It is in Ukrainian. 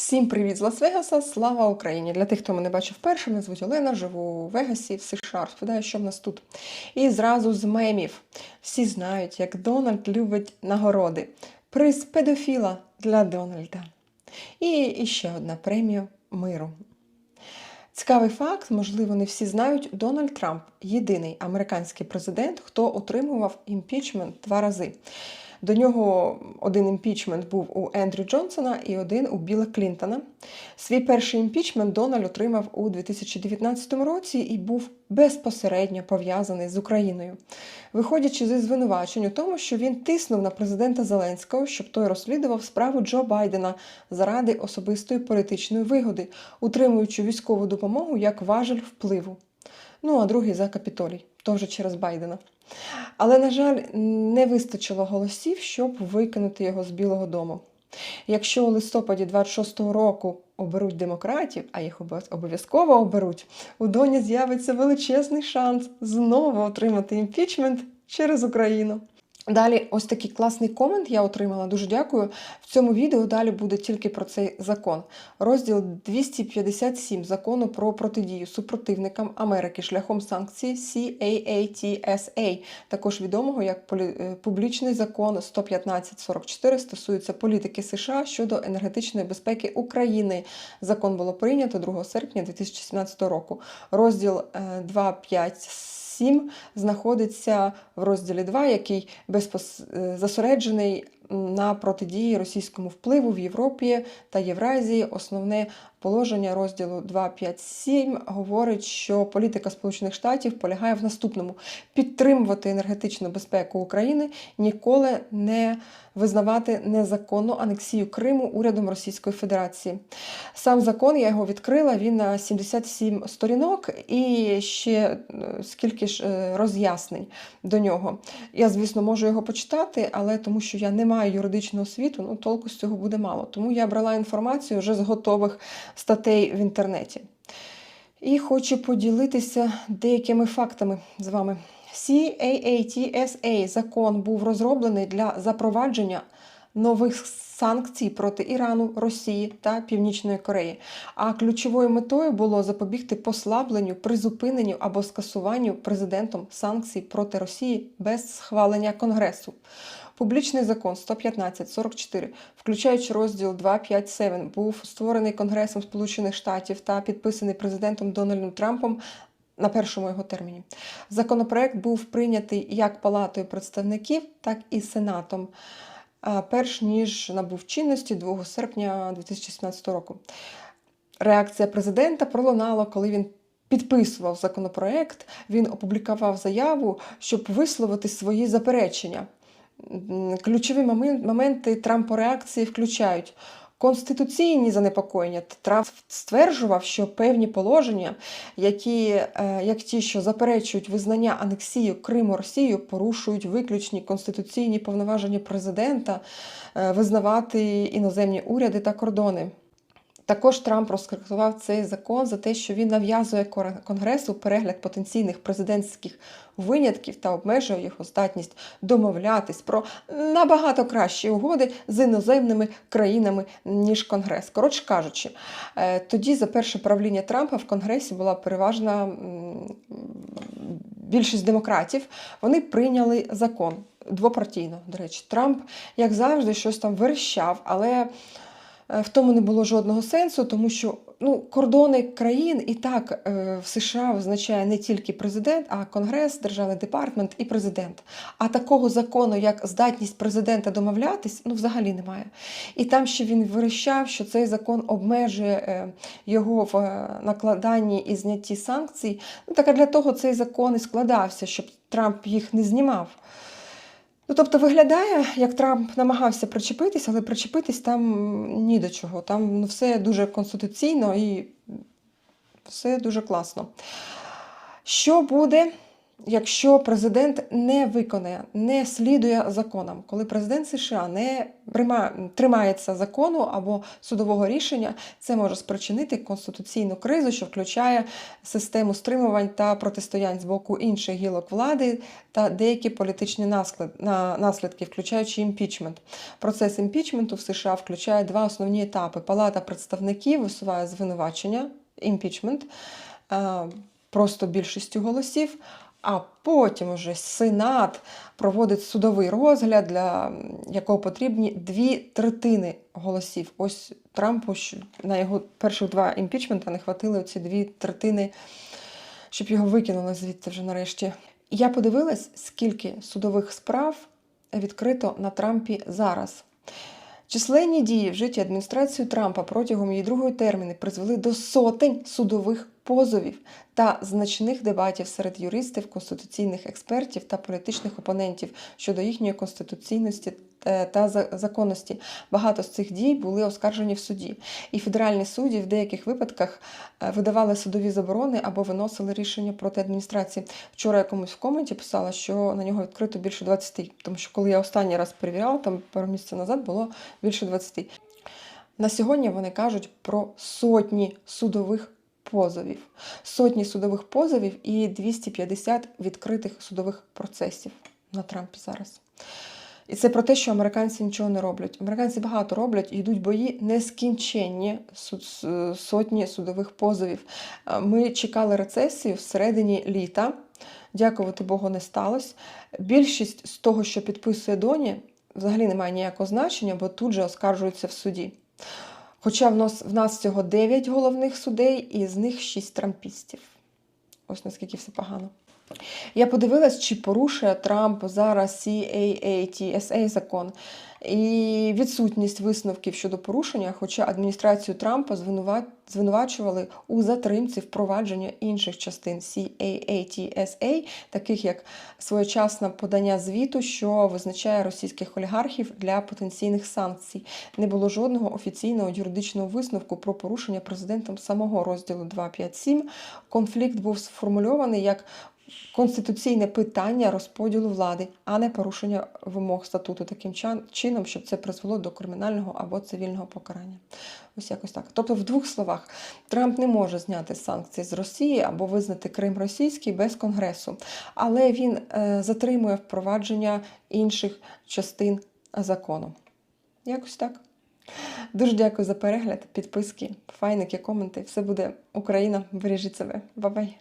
Всім привіт з Лас-Вегаса! Слава Україні! Для тих, хто мене бачив вперше, мене звуть Олена, живу у Вегасі, в США. Розповідаю, що в нас тут. І зразу з мемів. Всі знають, як Дональд любить нагороди. Приз педофіла для Дональда. І, і ще одна премія миру. Цікавий факт, можливо, не всі знають, Дональд Трамп єдиний американський президент, хто отримував імпічмент два рази. До нього один імпічмент був у Ендрю Джонсона і один у Біла Клінтона. Свій перший імпічмент Дональд отримав у 2019 році і був безпосередньо пов'язаний з Україною, виходячи зі звинувачень у тому, що він тиснув на президента Зеленського, щоб той розслідував справу Джо Байдена заради особистої політичної вигоди, утримуючи військову допомогу як важель впливу. Ну а другий за капітолій, то вже через Байдена. Але, на жаль, не вистачило голосів, щоб викинути його з Білого Дому. Якщо у листопаді 26-го року оберуть демократів, а їх обов'язково оберуть, у Доні з'явиться величезний шанс знову отримати імпічмент через Україну. Далі, ось такий класний комент я отримала. Дуже дякую. В цьому відео далі буде тільки про цей закон. Розділ 257 закону про протидію супротивникам Америки шляхом санкцій CAATSA, також відомого як публічний закон 11544 стосується політики США щодо енергетичної безпеки України. Закон було прийнято 2 серпня 2017 року. Розділ 257 7 знаходиться в розділі 2, який безпос... зосереджений на протидії російському впливу в Європі та Євразії. Основне положення розділу 2.5.7 говорить, що політика Сполучених Штатів полягає в наступному: підтримувати енергетичну безпеку України, ніколи не визнавати незаконну анексію Криму урядом Російської Федерації. Сам закон я його відкрила. Він на 77 сторінок і ще е, скільки ж е, роз'яснень до нього. Я, звісно, можу його почитати, але тому що я не маю юридичного освіту, ну толку з цього буде мало. Тому я брала інформацію вже з готових статей в інтернеті. І хочу поділитися деякими фактами з вами. CAATSA закон був розроблений для запровадження нових санкцій проти Ірану, Росії та Північної Кореї. А ключовою метою було запобігти послабленню, призупиненню або скасуванню президентом санкцій проти Росії без схвалення Конгресу. Публічний закон 115-44, включаючи розділ 257, був створений Конгресом Сполучених Штатів та підписаний президентом Дональдом Трампом. На першому його терміні законопроект був прийнятий як Палатою представників, так і Сенатом, перш ніж набув чинності 2 серпня 2017 року. Реакція президента пролунала, коли він підписував законопроект. Він опублікував заяву, щоб висловити свої заперечення. Ключові моменти Трампореакції включають конституційні занепокоєння. Трамп стверджував, що певні положення, які, е, як ті, що заперечують визнання анексії Криму Росією, порушують виключні конституційні повноваження президента е, визнавати іноземні уряди та кордони. Також Трамп розкритикував цей закон за те, що він нав'язує Конгресу перегляд потенційних президентських винятків та обмежує його здатність домовлятись про набагато кращі угоди з іноземними країнами ніж Конгрес. Коротше кажучи, е, тоді за перше правління Трампа в Конгресі була переважна більшість демократів. Вони прийняли закон двопартійно. До речі, Трамп, як завжди, щось там верещав, але. Е, в тому не було жодного сенсу, тому що ну, кордони країн і так е, в США визначає не тільки президент, а Конгрес, Державний департмент і президент. А такого закону, як здатність президента домовлятись, ну взагалі немає. І там ще він вирішав, що цей закон обмежує е, його в накладанні і знятті санкцій. Ну, Так а для того цей закон і складався, щоб Трамп їх не знімав. Ну, Тобто виглядає, як Трамп намагався причепитись, але причепитись там ні до чого. Там ну, все дуже конституційно і все дуже класно. Що буде якщо президент не виконує, не слідує законам, коли президент США не тримається закону або судового рішення, це може спричинити конституційну кризу, що включає систему стримувань та протистоянь з боку інших гілок влади та деякі політичні наслідки, включаючи імпічмент. Процес імпічменту в США включає два основні етапи: Палата представників висуває звинувачення, імпічмент, е, просто більшістю голосів. А потім уже Сенат проводить судовий розгляд, для якого потрібні дві третини голосів. Ось Трампу на його перших два імпічмента не хватило оці дві третини, щоб його викинули звідти вже нарешті. Я подивилась, скільки судових справ відкрито на Трампі зараз. Численні дії в житті адміністрації Трампа протягом її другої терміни призвели до сотень судових позовів та значних дебатів серед юристів, конституційних експертів та політичних опонентів щодо їхньої конституційності е, та законності. Багато з цих дій були оскаржені в суді. І федеральні судді в деяких випадках е, видавали судові заборони або виносили рішення проти адміністрації. Вчора я комусь в коменті писала, що на нього відкрито більше 20, тому що коли я останній раз перевіряла, там пару місяців назад було більше 20. На сьогодні вони кажуть про сотні судових позовів, сотні судових позовів і 250 відкритих судових процесів на Трампі зараз. І це про те, що американці нічого не роблять. Американці багато роблять, і йдуть бої нескінченні сотні судових позовів. Ми чекали рецесію всередині літа. Дякувати Богу, не сталося. Більшість з того, що підписує Доні, взагалі не має ніякого значення, бо тут же оскаржується в суді. Хоча в нас, в нас всього 9 головних судей, і з них 6 трампістів. Ось наскільки все погано. Я подивилась, чи порушує Трамп зараз CAA, TSA закон. І відсутність висновків щодо порушення, хоча адміністрацію Трампа звинувачували у затримці впровадження інших частин CAA, TSA, таких як своєчасне подання звіту, що визначає російських олігархів для потенційних санкцій. Не було жодного офіційного юридичного висновку про порушення президентом самого розділу 257. Конфлікт був сформульований як конституційне питання розподілу влади, а не порушення вимог статуту таким чином, щоб це призвело до кримінального або цивільного покарання. Ось якось так. Тобто, в двох словах, Трамп не може зняти санкції з Росії або визнати Крим російський без Конгресу, але він е, затримує впровадження інших частин закону. Якось так. Дуже дякую за перегляд, підписки, файники, коменти. Все буде Україна. Бережіть себе. Бабай!